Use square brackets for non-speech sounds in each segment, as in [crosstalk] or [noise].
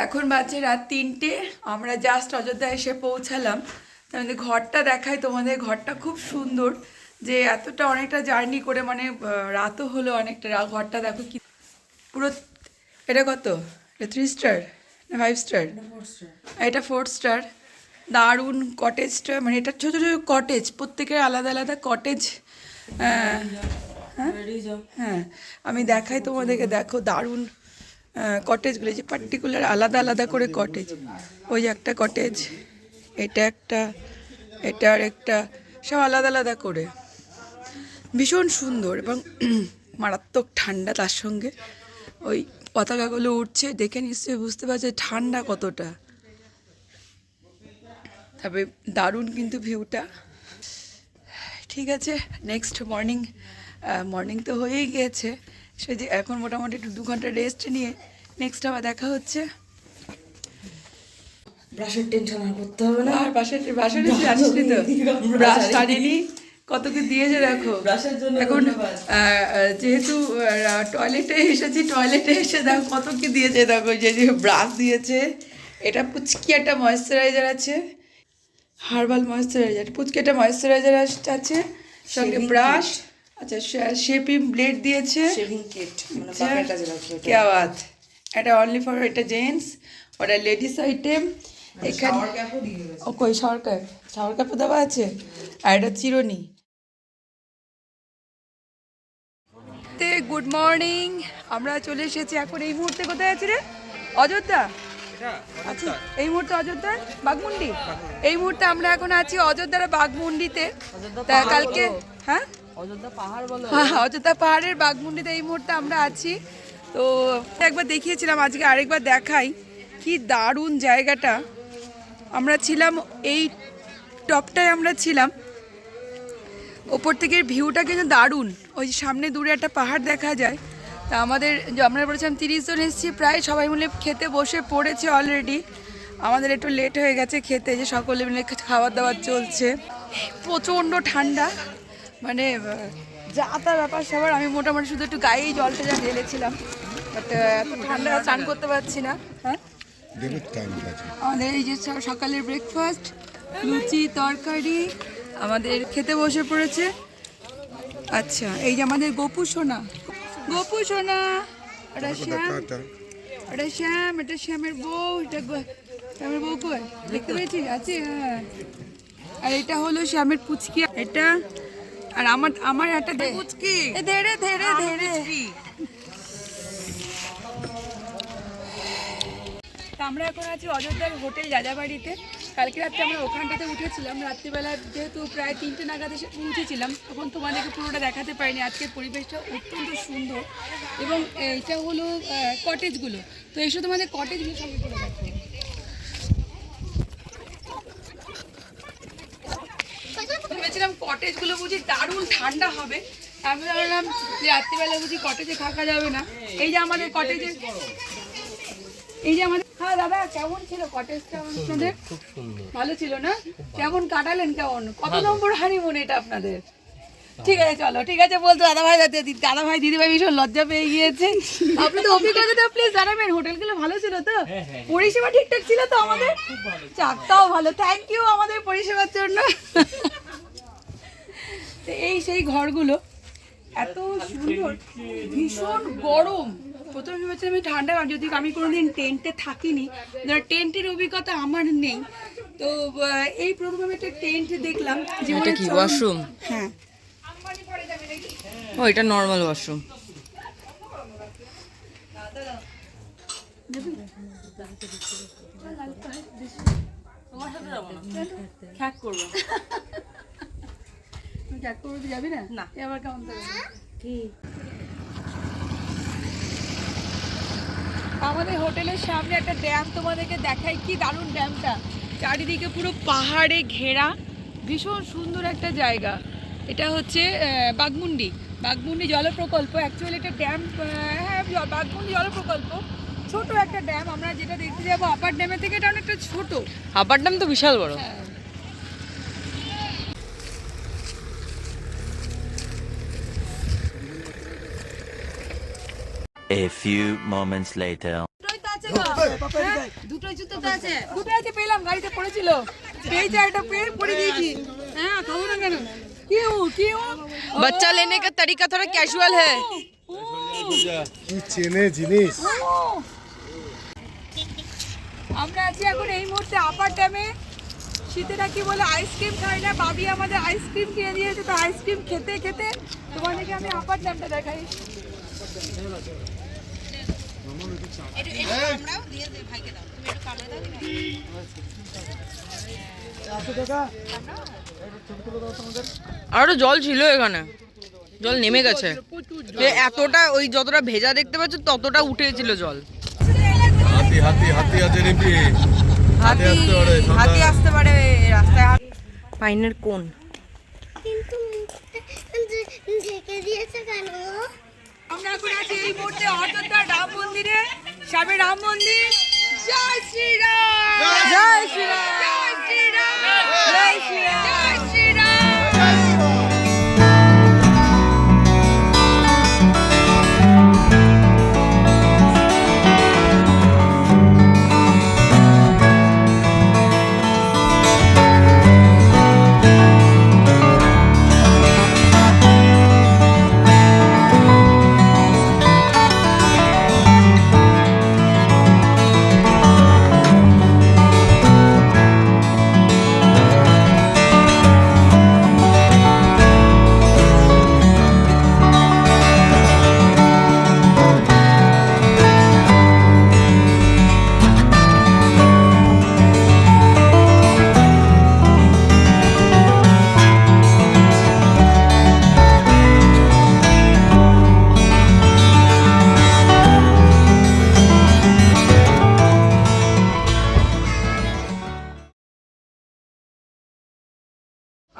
এখন বাজে রাত তিনটে আমরা জাস্ট অযোধ্যা এসে পৌঁছালাম। তার মধ্যে ঘরটা দেখাই তোমাদের ঘরটা খুব সুন্দর যে এতটা অনেকটা জার্নি করে মানে রাতও হলো অনেকটা ঘরটা দেখো কি পুরো এটা কত? এটা থ্রি স্টার না ফাইভ স্টার এটা ফোর স্টার দারুণ কটেজটা মানে এটা ছোটো ছোটো কটেজ প্রত্যেকের আলাদা আলাদা কটেজ হ্যাঁ হ্যাঁ। আমি দেখাই তোমাদেরকে দেখো দারুণ কটেজগুলো যে পার্টিকুলার আলাদা আলাদা করে কটেজ ওই একটা কটেজ এটা একটা, এটা আর একটা, সব আলাদা আলাদা করে। ভীষণ সুন্দর এবং [clears throat] মারাত্মক ঠান্ডা তার সঙ্গে। ওই পতাকাগুলো উঠছে দেখে নিশ্চয়ই বুঝতে পারছে ঠান্ডা কতটা। তবে দারুণ কিন্তু ভিউটা ঠিক আছে নেক্সট মর্নিং মর্নিং তো হয়েই গিয়েছে সে যে এখন মোটামুটি একটু দু ঘণ্টা রেস্ট নিয়ে নেক্সট আবার দেখা হচ্ছে। ব্রাশের টেনশন আর করতে হবে না। আর বাসায় এসে জানিস তো? ব্রাশ টানিনি। কত কি দিয়েছে দেখো। এখন যেহেতু টয়লেটে এসেছি টয়লেটে এসে দেখো কত কি দিয়েছে দেখো। যে যে ব্রাশ দিয়েছে এটা পুচকি একটা ময়েশ্চারাইজার আছে। হার্বাল ময়েশ্চারাইজার পুচকি একটা ময়েশ্চারাইজার আছে। সঙ্গে ব্রাশ আচ্ছা শেপিং ব্লেড দিয়েছে। শেভিং কিট মানে আচ্ছা, বাপের কাজে লাগছে কি আওয়াজ? এটা অনলি ফর এটা জেন্টস ওটা লেডিস আইটেম এখানে ও কই শাওয়ার ক্যাপ দেওয়া আছে? আর এটা চিরনি। গুড মর্নিং আমরা চলে এসেছি এখন এই মুহূর্তে। কোথায় আছি রে? অযোধ্যা? আচ্ছা এই মুহূর্তে অযোধ্যার বাঘমুন্ডি? এই মুহূর্তে আমরা এখন আছি অযোধ্যার বাঘমুন্ডিতে। কালকে হ্যাঁ? বলো। হ্যাঁ অযোধ্যা পাহাড়ের বাগমুন্ডিতে এই মুহূর্তে আমরা আছি। তো একবার দেখিয়েছিলাম, আজকে আরেকবার দেখাই। কি দারুণ জায়গাটা। আমরা ছিলাম এই টপটায় আমরা ছিলাম। ওপর থেকে ভিউটা কিন্তু দারুণ। ওই যে সামনে দূরে একটা পাহাড় দেখা যায়। তা আমাদের, আমরা বলেছিলাম তিরিশ জন এসেছি, প্রায় সবাই মিলে খেতে বসে পড়েছে অলরেডি আমাদের একটু লেট হয়ে গেছে খেতে, যে সকলে মিলে খাবার দাবার চলছে। প্রচণ্ড ঠান্ডা। মানে যা তা ব্যাপার সবার আমি মোটামুটি শুধু একটু গায়েই জলটা যা ঢেলেছিলাম। বাট এত ঠান্ডা স্নান করতে পারছি না হ্যাঁ? আমাদের এই যে সকালের ব্রেকফাস্ট লুচি তরকারি আমাদের খেতে বসে পড়েছে। আচ্ছা এই যে আমাদের গোপু সোনা গোপু সোনা এটা শ্যাম এটা শ্যাম এটা শ্যামের বউ এটা শ্যামের বউ কই? দেখতে পেয়েছিস? আছে হ্যাঁ। আর এটা হলো শ্যামের পুচকি এটা আর আমার আমার একটা পুচকি ধেড়ে ধেড়ে ধেড়ে। আমরা এখন আছি অযোধ্যার হোটেল যাযাবাড়িতে। কালকে রাত্রে আমরা ওখানটাতে উঠেছিলাম। রাত্রিবেলা যেহেতু প্রায় তিনটে নাগাদ এসে পৌঁছেছিলাম তখন তোমাদেরকে পুরোটা দেখাতে পারিনি। আজকের পরিবেশটা অত্যন্ত সুন্দর। এবং এইটা হলো কটেজগুলো তো এসে তোমাদের কটেজগুলো সঙ্গে করে দেখো ভেবেছিলাম কটেজগুলো বুঝি দারুণ ঠান্ডা হবে। আমি ভাবলাম যে রাত্রিবেলা বুঝি কটেজে থাকা যাবে না। এই যে আমাদের কটেজে এই যে আমাদের হ্যাঁ দাদা কেমন ছিল কটেজটা আপনাদের? খুব সুন্দর। ভালো ছিল না? কেমন কাটালেন কেমন? কত নম্বর হানিমুন এটা আপনাদের ঠিক আছে চলো ঠিক আছে বলতো দাদা ভাই দাদা দাদা ভাই দিদি ভাই ভীষণ লজ্জা পেয়ে গিয়েছে। আপনি তো অভিজ্ঞতাটা প্লিজ জানাবেন হোটেলগুলো ভালো ছিল তো? পরিষেবা ঠিকঠাক ছিল তো আমাদের? চাকটাও ভালো থ্যাংক ইউ আমাদের পরিষেবার জন্য। তো এই সেই ঘরগুলো এত সুন্দর ভীষণ গরম। প্রথমে ভেবেছিলাম আমি ঠান্ডা যদি আমি কোনোদিন টেন্টে থাকিনি ধর টেন্টের অভিজ্ঞতা আমার নেই। তো এই প্রথম আমি একটা টেন্ট দেখলাম যে এটা কি ওয়াশরুম? হ্যাঁ। ও এটা নর্মাল ওয়াশরুম খ্যাক করব। করতে যাবি না? না। কেমন আমাদের হোটেলের সামনে একটা ড্যাম তোমাদেরকে দেখাই কি দারুণ ড্যামটা। চারিদিকে পুরো পাহাড়ে ঘেরা ভীষণ সুন্দর একটা জায়গা। এটা হচ্ছে আহ, বাগমুন্ডি বাগমুন্ডি জলপ্রকল্প অ্যাকচুয়ালি এটা ড্যাম হ্যাঁ বাগমুন্ডি জলপ্রকল্প। ছোট একটা ড্যাম আমরা যেটা দেখতে যাব আপার ড্যামের থেকে এটা অনেকটা ছোট। আপার ড্যাম তো বিশাল বড়। হ্যাঁ। A few moments later. ছোটই তো আছে দুটো জুতো তো আছে দুটো আছে পেলাম গাড়িতে পড়েছিল পেয়েছে একটা পেয়ে পড়ে দিয়েছি হ্যাঁ খাবো না কেন কিউ কিউ बच्चा लेने का तरीका थोड़ा कैजुअल है কি চেনে জিনিস আমরা আছি এখন এই মুহূর্তে আপার ড্যামে শীতেরা কি বলে আইসক্রিম খাই না বাবি আমাদের আইসক্রিম কিনে দিয়েছে তো আইসক্রিম খেতে খেতে তোমাদেরকে আমি আপার ড্যামটা দেখাই আরও জল ছিল এখানে জল নেমে গেছে এ এতটা ওই যতটা ভেজা দেখতে পাচ্ছ ততটা উঠেছিল জল হাতি হাতি হাতি আছে রিপি হাতি আসতে পারে হাতি আসতে পারে রাস্তায় পাইনের কোন কিন্তু ঢেকে দিয়েছে কেন আমরা এখন আছি এই মুহূর্তে অযোধ্যা রাম মন্দিরে। সামনে রাম মন্দির। জয় শ্রীরাম জয় শ্রীরাম। জয় শ্রীরাম। জয় শ্রীরাম। জয় শ্রীরাম।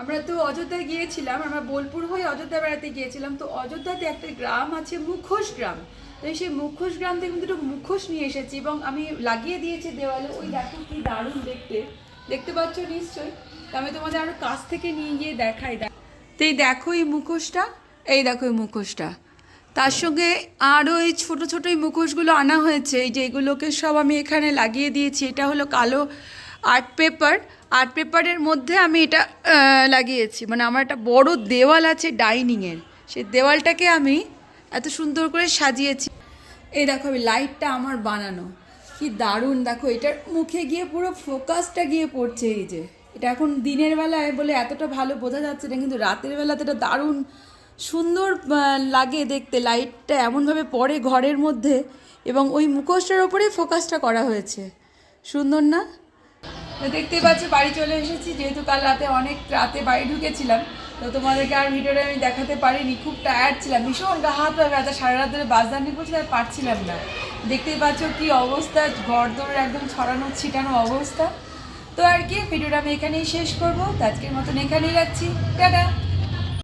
আমরা তো অযোধ্যায় গিয়েছিলাম, আমরা বোলপুর হয়ে অযোধ্যা বেড়াতে গিয়েছিলাম। তো অযোধ্যাতে একটা গ্রাম আছে, মুখোশ গ্রাম। তো সেই মুখোশ গ্রাম থেকে আমি দুটো মুখোশ নিয়ে এসেছি এবং আমি লাগিয়ে দিয়েছি দেওয়ালে। ওই দেখো কি দারুণ দেখতে। দেখতে পাচ্ছ নিশ্চয়ই? আমি তোমাদের আরও কাছ থেকে নিয়ে গিয়ে দেখাই। দেখ তো এই দেখো এই মুখোশটা, এই দেখো এই মুখোশটা। তার সঙ্গে আরও এই ছোটো ছোটো এই মুখোশগুলো আনা হয়েছে। এই যে এগুলোকে সব আমি এখানে লাগিয়ে দিয়েছি। এটা হলো কালো আর্ট পেপার আর্ট পেপারের মধ্যে আমি এটা লাগিয়েছি। মানে আমার একটা বড় দেওয়াল আছে ডাইনিংয়ের সেই দেওয়ালটাকে আমি এত সুন্দর করে সাজিয়েছি। এই দেখো লাইটটা আমার বানানো। কি দারুণ। দেখো এটার মুখে গিয়ে পুরো ফোকাসটা গিয়ে পড়ছে এই যে। এটা এখন দিনের বেলায় বলে এতটা ভালো বোঝা যাচ্ছে না, কিন্তু রাতের বেলাতে এটা দারুণ সুন্দর লাগে দেখতে। লাইটটা এমনভাবে পড়ে ঘরের মধ্যে এবং ওই মুখোশটার ওপরেই ফোকাসটা করা হয়েছে। সুন্দর না? তো দেখতেই পাচ্ছ, বাড়ি চলে এসেছি। যেহেতু কাল রাতে অনেক রাতে বাড়ি ঢুকেছিলাম, তো তোমাদেরকে আর ভিডিওটা আমি দেখাতে পারিনি। খুব টায়ার্ড ছিলাম। ভীষণ গা হাত পা ব্যথা, সারা রাত ধরে বাজদানি করছি আর পারছিলাম না। দেখতেই পাচ্ছ কি অবস্থা ঘর দৌড় একদম ছড়ানো, ছিটানো অবস্থা। তো আর কি, ভিডিওটা আমি এখানেই শেষ করব। তো আজকের মতন এখানেই রাখছি। টাটা!